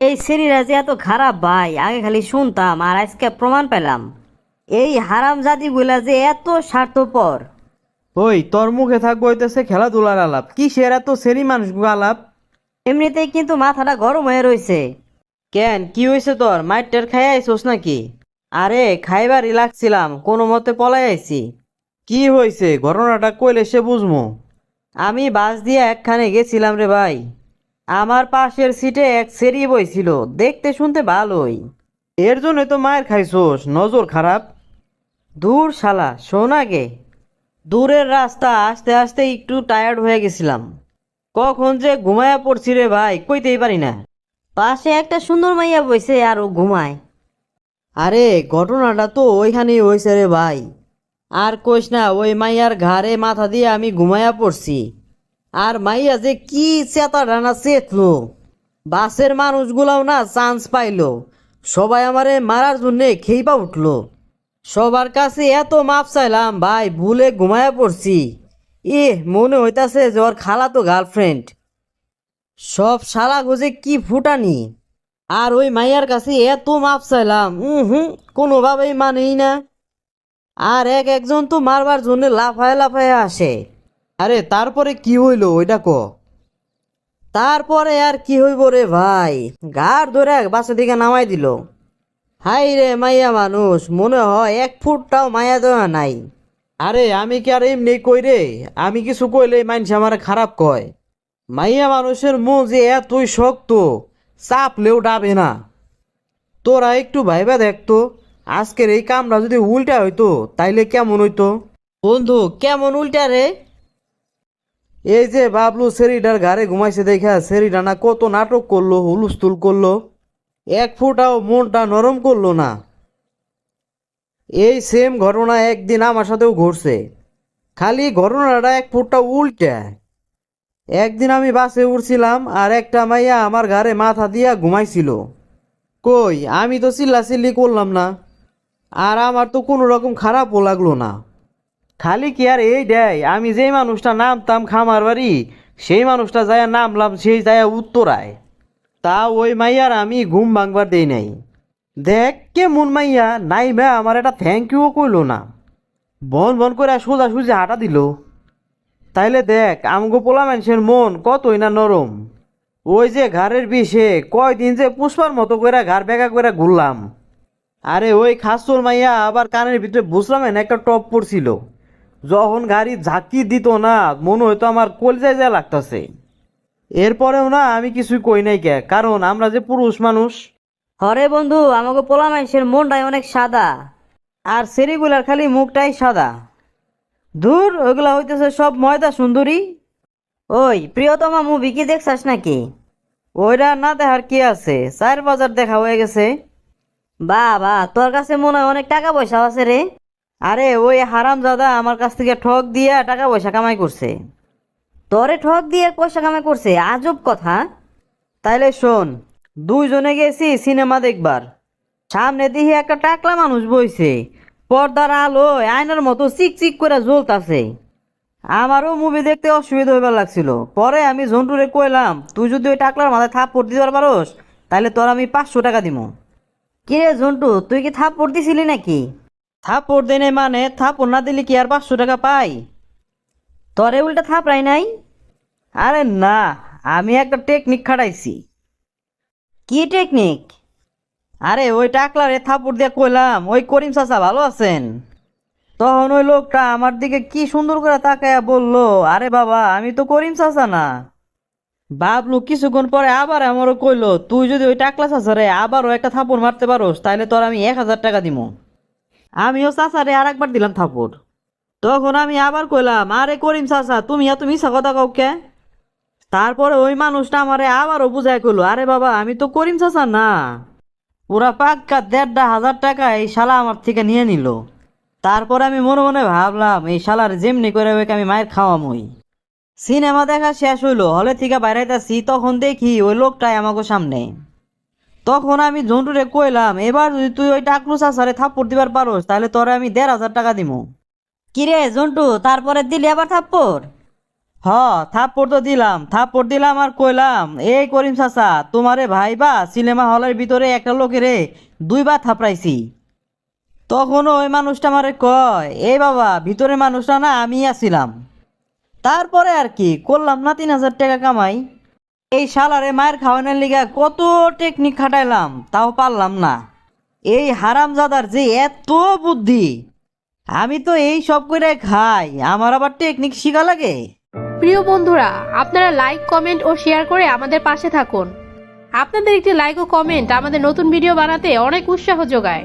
এই সিরিরা যে এত খারাপ ভাই আগে খালি শুনতাম আর আজকে প্রমাণ পেলাম। এই হারাম জাতিগুলা যে এত স্বার্থপর। ওই তোর মুখে থাকব হইতেছে খেলাধুলার আলাপ। কি সের এত সেরি মানুষ আলাপ? এমনিতেই কিন্তু মাথাটা গরম হয়ে রয়েছে কেন? কি হয়েছে তোর? মাইটের খাই আইসোস নাকি? আরে খাইবার লাগছিলাম কোনো মতে পলাই আইছি। কি হয়েছে ঘটনাটা কইলে সে বুঝমু। আমি বাস দিয়ে একখানে গেছিলাম রে ভাই। আমার পাশের সিটে এক সেরি বইছিল দেখতে শুনতে ভালোই। এর জন্য তো মায়ের খাইছোস। নজর খারাপ। দূর শালা শোন আগে। দূরের রাস্তা আস্তে আস্তে একটু টায়ার্ড হয়ে গেছিলাম। কখন যে ঘুমায়া পড়ছি রে ভাই কইতেই পারি না। পাশে একটা সুন্দর মাইয়া বইছে আর ও ঘুমায়। আরে ঘটনাটা তো ওইখানেই হয়েছে রে ভাই। আর কইস না ওই মাইয়ার ঘাড়ে মাথা দিয়ে আমি ঘুমায়া পড়ছি। আর মাইয়া যে কি চেতা ডানা চেতলো বাসের মানুষগুলাও না চান্স পাইলো। সবাই আমারে মারার জন্যে খেইপা উঠল। সবার কাছে এত মাপ চাইলাম, ভাই, ভুলে ঘুমায়া পড়ছি। ইহ, মনে হইতাছে যে ওর খালা তো গার্লফ্রেন্ড সব শালা গোজে কি ফুটানি? আর ওই মাইয়ার কাছে এত মাপ চাইলাম হুম, কোনোভাবেই মানেই না। আর এক একজন তো মারবার জন্য লাফায় লাফায় আসে। আরে তারপরে কি হইল ওইটা ক। তারপরে আর কি হইব রে ভাই? গাড় ধরে বাসা দিকে নামাই দিল। হাই রে মাইয়া মানুষ, মনে হয় এক ফুটটাও মায়া দেওয়া নাই। আরে আমি কি আর এমনি কই রে? আমি কিছু কইলে মানুষ আমার খারাপ কয়। মাইয়া মানুষের মন যে এতই শক্ত, চাপলেও ডাবে না। তোরা একটু ভাইবা দেখতো আজকের এই কামটা যদি উল্টা হইতো, তাইলে কেমন হইতো? বন্ধু, কেমন উল্টা রে? এই যে বাবলু সেরিটার ঘাড়ে ঘুমাইছে দেখা সেরিটা না কত নাটক করল, হুলুস্থুল করল। এক ফুটাও মনটা নরম করল না। এই সেম ঘটনা একদিন আমার সাথেও ঘটছে। খালি ঘটনাটা এক ফুটটা উল্টা। একদিন আমি বাসে উঠছিলাম আর একটা মাইয়া আমার ঘাড়ে মাথা দিয়া ঘুমাইছিল। কই, আমি তো চিল্লাচিল্লি করলাম না। আর আমার তো কোনো রকম খারাপও লাগল না। খালি কি আর এই দেয়? আমি যেই মানুষটা নামতাম খামার বাড়ি, সেই মানুষটা যায় নামলাম, সেই যায় উত্তরায়। তা ওই মাইয়ার আমি ঘুম ভাঙবার দেই নাই। দেখ কে মন মাইয়া, নাই ভাই আমার এটা থ্যাংক ইউও কইলো না। বন বন করে সোজা সুজি হাঁটা দিল। তাইলে দেখ, আমগো পোলা মানুষের মন কতই না নরম। ওই যে ঘাড়ের বিষে কয়দিন যে পুষ্পার মতো করে ঘাড় বেগা করে ঘুরলাম। আরে ওই খাসুর মাইয়া আবার কানের ভিতরে বুঝলাম একটা টপ পড়ছিল যখন গাড়ি ঝাঁকি দিত না, মনে হয়তো আমার কলজায় যা লাগতেছে। এরপরেও না, আমি কিছুই কই নাই কে, কারণ আমরা যে পুরুষ মানুষ। হরে বন্ধু আমাকে পোলা মানুষের মনটাই অনেক সাদা, আর সেরিগুলার খালি মুখটাই সাদা। দূর, ওইগুলা হইতেছে সব ময়দা সুন্দরী। ওই, প্রিয়তমা মুভি কি দেখছাস নাকি? ওইটা না দেখার কি আছে? চার বাজার দেখা হয়ে গেছে। বাবা, তোর কাছে মনে হয় অনেক টাকা পয়সা আছে রে। আরে ওই হারাম দাদা আমার কাছ থেকে ঠক দিয়ে টাকা পয়সা কামাই করছে। তোরে ঠক দিয়ে পয়সা কামাই করছে? আজব কথা। তাইলে শোন, দুইজনে গেছি সিনেমা দেখবার। সামনে দিকে একটা টাকলা মানুষ বইছে। পর্দার আলো আয়নার মতো চিক চিক করে জ্বলতাছে। আমারও মুভি দেখতে অসুবিধা হইবার লাগছিল। পরে আমি জন্টুরে কইলাম, তুই যদি ওই টাকলার মাথায় থাপ্পড় দিতে পারোস তাহলে তোর আমি পাঁচশো টাকা দিব কিরে জন্টু তুই কি থাপ্পড় দিছিলি নাকি? থাপ্পড় দেনে মানে থাপ্পড় না দিলে কি আর পাঁচশো টাকা পাই? তোরে উল্টা থাপড়াই নাই? আরে না, আমি একটা টেকনিক খাটাইছি। কি টেকনিক আরে ওই টাকলারে থাপুর দিয়ে কইলাম, ওই করিম চাচা ভালো আছেন? তখন ওই লোকটা আমার দিকে কি সুন্দর করে তাকায়া বলল, আরে বাবা, আমি তো করিম চাচা না। বাবলু কিছুক্ষণ পরে আবার আমারও কইলো, তুই যদি ওই টাকলা চাচারে আবারও একটা থাপড় মারতে পারোস তাহলে তোর আমি এক হাজার টাকা দিব আমিও চাচারে আর একবার দিলাম থাপড় তখন আমি আবার কইলাম, আরে করিম চাচা, তুমি এত মিশা কথা কাউকে তারপরে ওই মানুষটা আমারে আবারও বুঝাই কইলো, আরে বাবা, আমি তো করিম চাচা না। পুরা পাক্কা দেড়টা হাজার টাকা এই শালা আমার থেকে নিয়ে নিল। তারপরে আমি মনে মনে ভাবলাম, এই শালার যেমনি করে ওকে আমি মায়ের খাওয়ামই। সিনেমা দেখা শেষ হইল, হলে থেকে বাইরাইতেছি তখন দেখি ওই লোকটাই আমাকে সামনে। তখন আমি জন্টুরে কইলাম এবার যদি তুই ওই টাকলু চাষারে থাপ্পড় দিবার পারোস তাহলে তোরে আমি দেড় হাজার টাকা দিব কিরে জন্টু তারপরে দিলি আবার থাপ্পড়? হ থাপ্পড় তো দিলাম থাপ্পড় দিলাম আর কইলাম এই করিম চাচা তোমারে ভাই বা সিনেমা হলের ভিতরে একটা লোকেরে দুইবার থাপড়াইছি। তখন ওই মানুষটা আমারে কয় এই বাবা ভিতরে মানুষটা না আমি আছিলাম। তারপরে আর কি করলাম না তিন হাজার টাকা কামাই। এই শালারে মায়ের খাওয়ানোর লিগা কত টেকনিক খাটাইলাম, তাও পারলাম না। এই হারামজাদার যে এত বুদ্ধি, আমি তো এই সব করে খাই, আমার আবার টেকনিক শিখা লাগে? প্রিয় বন্ধুরা, আপনারা লাইক কমেন্ট ও শেয়ার করে আমাদের পাশে থাকুন। আপনাদের একটি লাইক ও কমেন্ট আমাদের নতুন ভিডিও বানাতে অনেক উৎসাহ যোগায়।